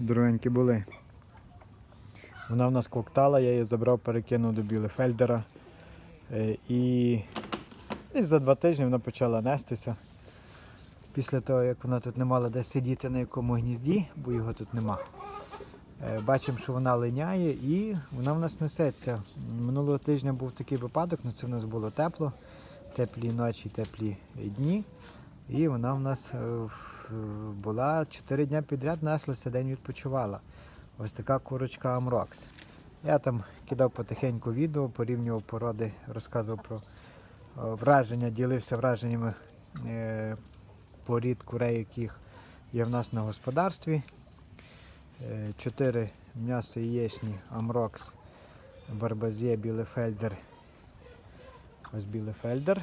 Дорогенькі були. Вона в нас коктала, я її забрав, перекинув до Білефельдера. Е, І десь за два тижні вона почала нестися. Після того, як вона тут не мала де сидіти на якому гнізді, бо його тут нема. Е, Бачимо, що вона линяє і вона в нас несеться. Минулого тижня був такий випадок, на це в нас було тепло, теплі ночі, теплі дні. І вона в нас е, була 4 дні підряд, неслася, день відпочивала. Ось така курочка Амрокс. Я там кидав потихеньку відео, порівнював породи, розказував про е, враження, ділився враженнями е, порід курей, яких є в нас на господарстві. Е, Чотири м'ясо яєчні, Амрокс, Барбазє, Білефельдер. Ось Білефельдер,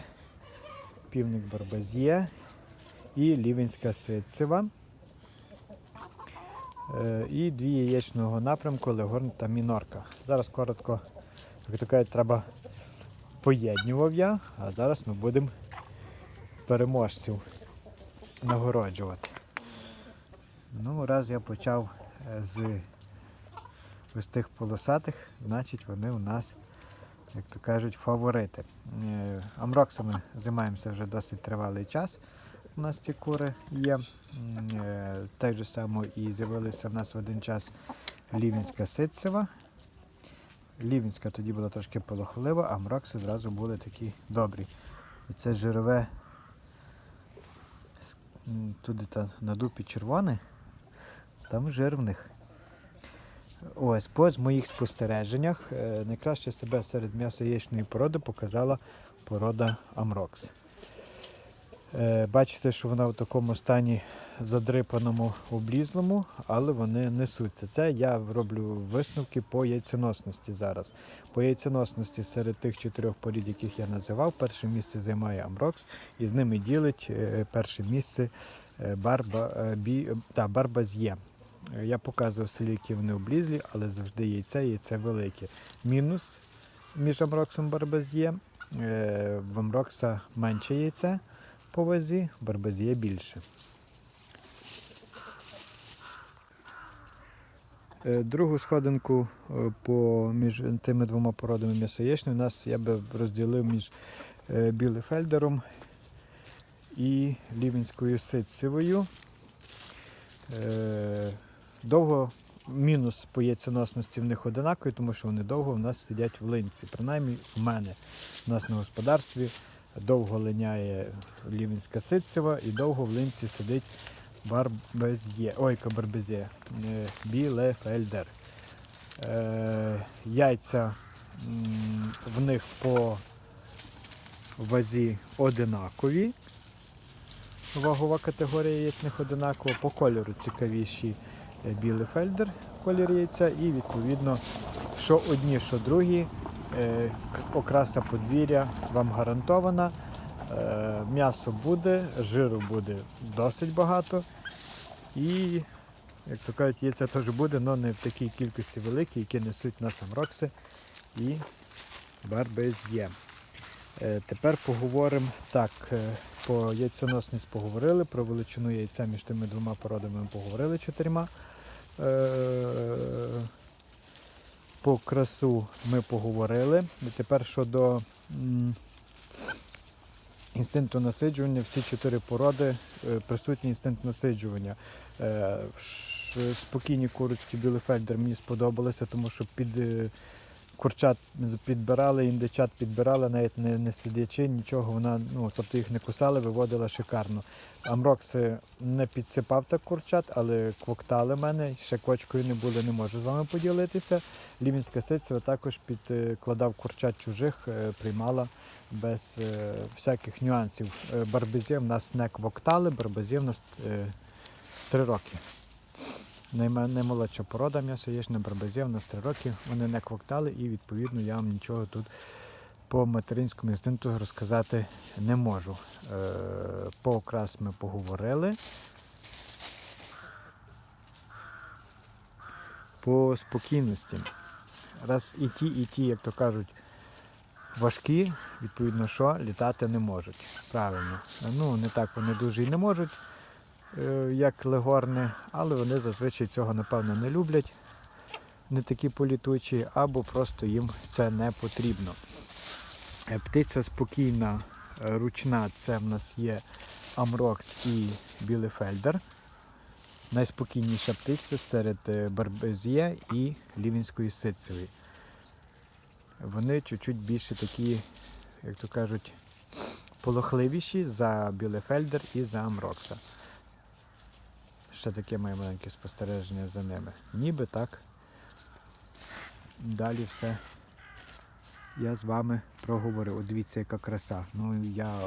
півник Барбазє і Лівенська ситцева. Е, І дві яєчного напрямку Легорн та Мінорка. Зараз коротко, як то кажуть, треба поєднював я, а зараз ми будемо переможців нагороджувати. Ну, раз я почав е, з ось тих полосатих, значить вони у нас, як то кажуть, фаворити. Е, Амроксами займаємося вже досить тривалий час. У нас ці кури є. Е, Так же само і з'явилися в нас в один час лівінська ситцева. Лівінська тоді була трошки полохлива, а мрокси зразу були такі добрі. І це жирове туди та на дупі червоне, там жир в них. Ось, по моїх спостереженнях, е, найкраще себе серед м'ясо-яєчної породи показала порода Амрокс. Е, Бачите, що вона в такому стані задрипаному, облізлому, але вони несуться. Це я роблю висновки по яйценосності зараз. По яйценосності серед тих чотирьох порід, яких я називав, перше місце займає Амрокс, і з ними ділить е, перше місце е, барба, бі, та, барбаз'є. Я показував селі, які вони облізлі, але завжди яйце, яйце велике. Мінус між Амроксом і барбаз'є. В Амрокса менше яйце по вазі, в барбаз'є більше. Е, Другу сходинку е, між тими двома породами м'ясоєчні у нас я би розділив між е, білефельдером і лівінською ситцевою. Довго мінус по яйценосності в них одинаковий, тому що вони довго в нас сидять в линці. Принаймні в мене у нас на господарстві довго линяє лівінська ситцева і довго в линці сидить барбезє. Ой, барбезє, е, білефельдер. Е, яйця в них по вазі одинакові. Вагова категорія яєчних одинакова. По кольору цікавіші е, білефельдер, колір яйця, і відповідно, що одні, що другі. Е, Окраса подвір'я вам гарантована. Е, М'ясо буде, жиру буде досить багато. І, як то кажуть, яйця теж буде, але не в такій кількості великій, які несуть на самрокси і барбез'є. Е, Тепер поговоримо так. По яйценосність поговорили, про величину яйця між тими двома породами ми поговорили чотирма. По красу ми поговорили. І тепер щодо інстинкту насиджування, всі чотири породи е, присутній інстинкт насиджування. Е, Спокійні курочки Білефельдер мені сподобалися, тому що під е, курчат підбирали, індичат підбирали, навіть не, не сидячи, нічого вона, ну, тобто їх не кусали, виводила шикарно. Амрокси не підсипав так курчат, але квоктали мене, ще кочкою не були, не можу з вами поділитися. Лівінська ситцева також підкладав курчат чужих, е, приймала без е, всяких нюансів. Е, Барбезє в нас не квоктали, барбезє в нас е, три роки. Наймолодша порода м'ясо яєчне барбезє в нас три роки. Вони не квоктали і відповідно я вам нічого тут по материнському інстинкту розказати не можу. Е, По окрас ми поговорили. По спокійності. Раз і ті, і ті, як то кажуть, важкі, відповідно, що літати не можуть. Правильно. Ну, не так вони дуже і не можуть. Е, як легорни, але вони зазвичай цього, напевно, не люблять, не такі політучі, або просто їм це не потрібно. Е, Птиця спокійна, е, ручна, це в нас є Амрокс і Білефельдер. Найспокійніша птиця серед Барбезє і Лівінської ситцевої. Вони чуть-чуть більше такі, як то кажуть, полохливіші за Білефельдер і за Амрокса. Ще таке моє маленьке спостереження за ними. Ніби так. Далі все я з вами проговорив. От дивіться, яка краса. Ну я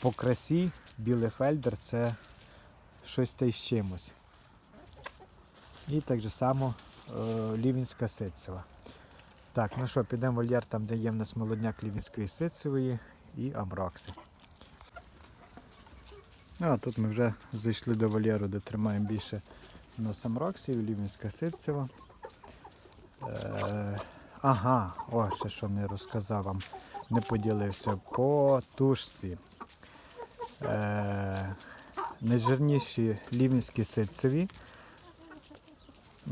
по красі Білефельдер це щось та й з чимось. І так же само е, Лівінська ситцева. Так, ну що, підемо вольєр, там де є в нас молодняк Лівінської ситцевої і Амрокси. Ну, а тут ми вже зайшли до вольєру, де тримаємо більше у нас Амроксів, Лівінська ситцева. Е, ага, о, ще що не розказав вам, не поділився. По тушці. Е, найжирніші лівінські ситцеві.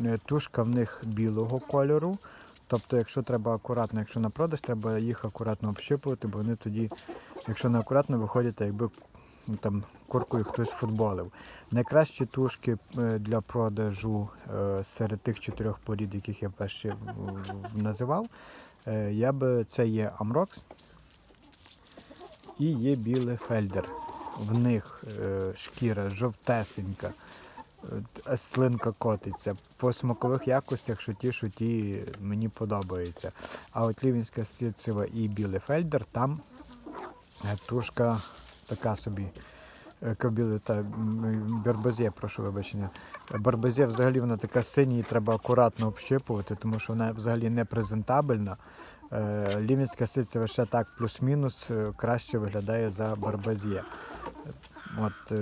Е, Тушка в них білого кольору. Тобто, якщо треба акуратно, якщо на продаж, треба їх акуратно общипувати, бо вони тоді, якщо не акуратно, виходять, якби там куркою хтось футболив. Найкращі тушки е, для продажу е, серед тих чотирьох порід, яких я перші в- називав, е, я би це є Амрокс і є білий фельдер. В них е, шкіра жовтесенька, е, слинка котиться. По смакових якостях, що ті, що ті мені подобаються. А от лівінська ситцева і білий фельдер, там е, тушка така собі. е, Кобіли та барбазє, прошу вибачення. Барбазє взагалі вона така синя, її треба акуратно общипувати, тому що вона взагалі не презентабельна. Е, Лівінська ситцева ще так плюс-мінус е, краще виглядає за барбазє. От,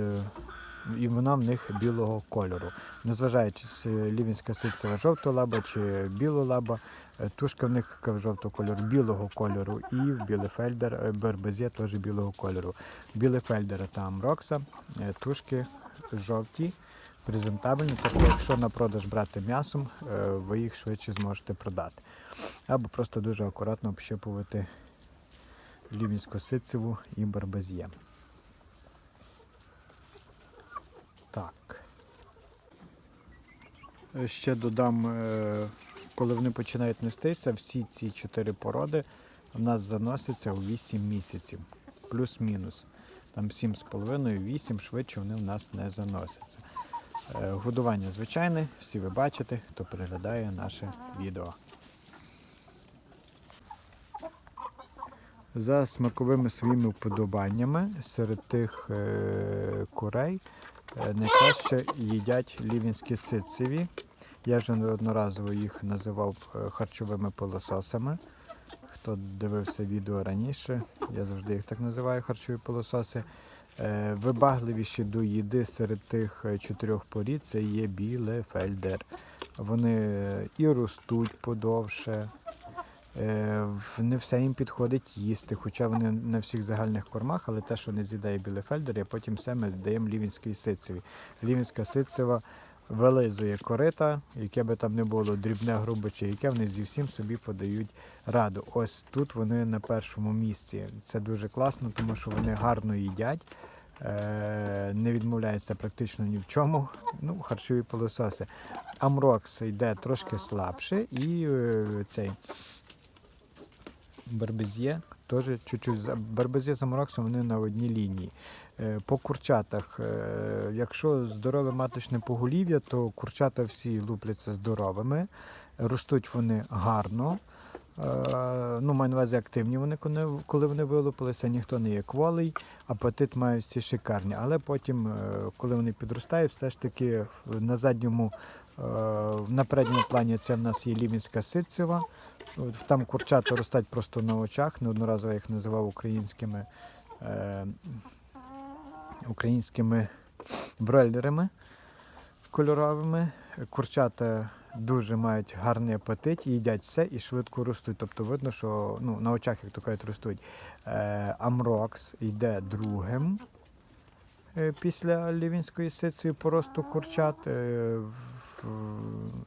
і вона в них білого кольору. Незважаючи, чи лівінська ситцева жовтого лаба чи білого лаба, е, тушка в них жовтого кольору, білого кольору, і білефельдер, е, бербезє теж білого кольору. Білефельдера там Рокса, е, тушки жовті, презентабельні. Тобто, якщо на продаж брати м'ясом, ви їх швидше зможете продати. Або просто дуже акуратно общипувати лівінську ситцеву і барбазє. Так. Е, Ще додам, е, коли вони починають нестися, всі ці чотири породи в нас заносяться у 8 місяців. Плюс-мінус. Там 7,5-8 швидше вони в нас не заносяться. Е, Годування звичайне, всі ви бачите, хто переглядає наше відео. За смаковими своїми вподобаннями серед тих курей найкраще їдять лівінські ситцеві. Я вже неодноразово їх називав е, харчовими пилососами. Хто дивився відео раніше, я завжди їх так називаю харчові пилососи. Е, Вибагливіші до їди серед тих е, чотирьох порід це є білефельдер. Вони і ростуть подовше, Не все їм підходить їсти, хоча вони на всіх загальних кормах, але те, що не з'їдає білефельдер, а потім все ми даємо лівінській ситцеві. Лівінська ситцева вилизує корита, яке би там не було, дрібне, грубе чи яке, вони зі всім собі подають раду. Ось тут вони на першому місці. Це дуже класно, тому що вони гарно їдять. е, Не відмовляються практично ні в чому. Ну, харчові пилососи. Амрокс йде трошки слабше і е, цей Барбезє теж чуть-чуть. Барбезє з Амороксом вони на одній лінії. Е, По курчатах, е, якщо здорове маточне поголів'я, то курчата всі лупляться здоровими, ростуть вони гарно. Е, Ну, маю на увазі активні вони, коли- вони вилупилися, ніхто не є кволий, апетит мають всі шикарні. Але потім, коли вони підростають, все ж таки на задньому, на передньому плані це в нас є лівінська ситцева. Там курчата ростуть просто на очах. Неодноразово я їх називав українськими, е, українськими бройлерами кольоровими. Курчата дуже мають гарний апетит, їдять все і швидко ростуть. Тобто видно, що ну, на очах, як то кажуть, ростуть. Е, Амрокс йде другим. е, після лівінської сицею по росту курчат. е, в-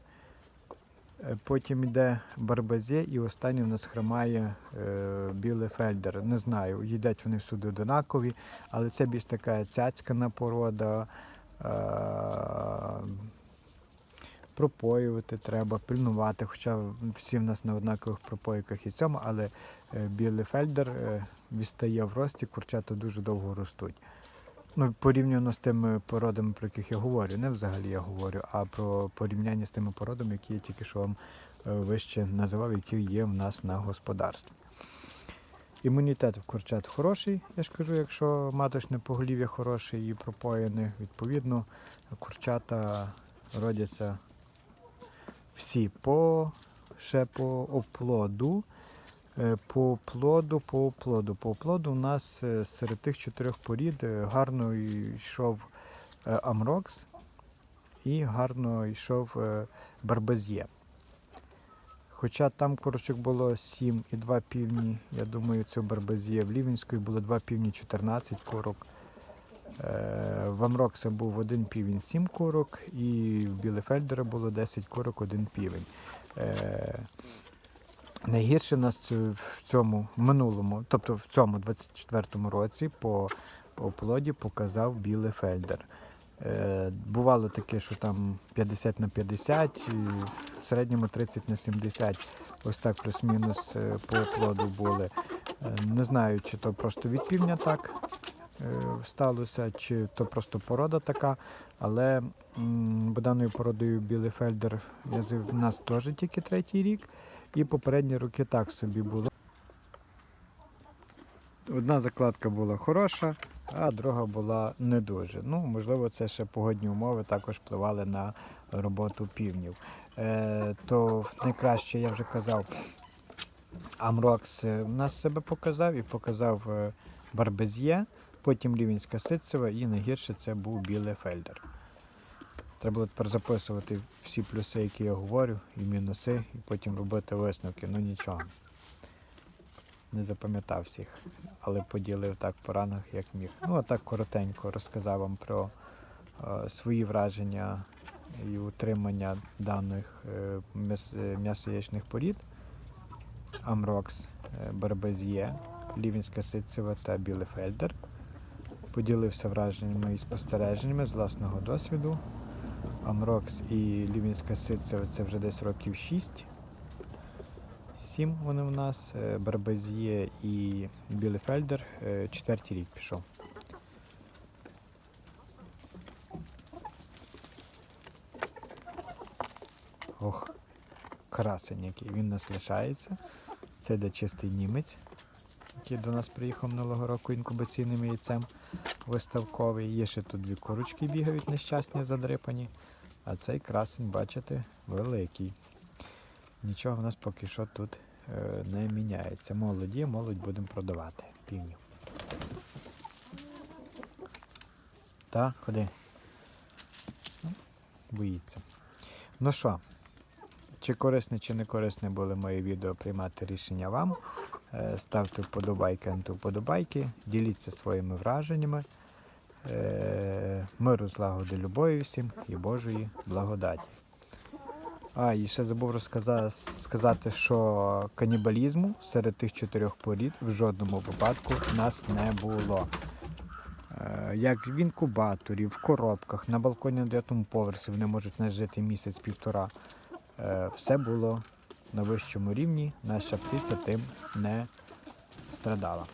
Потім йде барбазє і останній в нас хромає е, білий фельдер. Не знаю, їдять вони всюди одинакові, але це більш така цяцькана порода. Е, пропоювати треба, пильнувати, хоча всі в нас на однакових пропойках і цьому, але е, білий фельдер е, відстає в рості, курчата дуже довго ростуть. Ну, порівняно з тими породами, про яких я говорю, не взагалі я говорю, а про порівняння з тими породами, які я тільки що вам е, вище називав, які є в нас на господарстві. Імунітет в курчат хороший, я ж кажу, якщо маточне поголів'я хороше і пропоєне, відповідно, курчата родяться всі по ще по оплоду. Е, По плоду, по оплоду. По оплоду у нас е, серед тих чотирьох порід е, гарно йшов Амрокс і гарно йшов Барбазє. Хоча там курочок було 7 і 2 півні, я думаю, це в Барбазє. В Лівінської було 2 півні 14 курок. Е, В Амрокса був один півень 7 курок, і в Білефельдера було 10 курок, один півень. Найгірше в нас е, в цьому минулому, тобто в цьому 24-му році по, по плоді показав білий фельдер. Е, бувало таке, що там 50 на 50, і в середньому 30 на 70, ось так плюс-мінус е, по плоду були. Е, не знаю, чи то просто від півня так е, сталося, чи то просто порода така, але м, бо даною породою білий фельдер я в нас теж тільки третій рік. І попередні роки так собі було. Одна закладка була хороша, а друга була не дуже. Ну, можливо, це ще погодні умови також впливали на роботу півнів. Е, то найкраще, я вже казав, Амрокс е, в нас себе показав і показав е, Барбез'є, потім Лівінська Ситцева і найгірше це був Білий Фельдер. Треба було тепер записувати всі плюси, які я говорю, і мінуси, і потім робити висновки. Ну нічого. Не запам'ятав всіх, але поділив так по ранах, як міг. Ну, а так коротенько розказав вам про е, свої враження і утримання даних е, е, м'ясо-яєчних порід. Амрокс, е, Лівінська Ситцева та Білефельдер. Поділився враженнями і спостереженнями з власного досвіду. Амрокс і Лівінська Ситцева це вже десь років 6. 7 вони в нас. Е, Барбазіє і Білефельдер е, четвертий рік пішов. Ох, красень який. Він нас лишається. Це йде чистий німець, який до нас приїхав минулого року інкубаційним яйцем виставковий. Є ще тут дві курочки бігають нещасні, задрипані. А цей красень, бачите, великий. Нічого в нас поки що тут е, не міняється. Молоді, молодь будемо продавати. Півнів. Та, ходи. Ну, Боїться. Ну що, чи корисне, чи не корисне були мої відео, приймати рішення вам. Е, Ставте вподобайки, антивподобайки, діліться своїми враженнями. Е, Миру, злагоди, любові всім і Божої благодаті. А, і ще забув розказати, сказати, що канібалізму серед тих чотирьох порід в жодному випадку в нас не було. Е, Як в інкубаторі, в коробках, на балконі на дев'ятому поверсі вони можуть не жити місяць-півтора. Е, Все було на вищому рівні, наша птиця тим не страдала.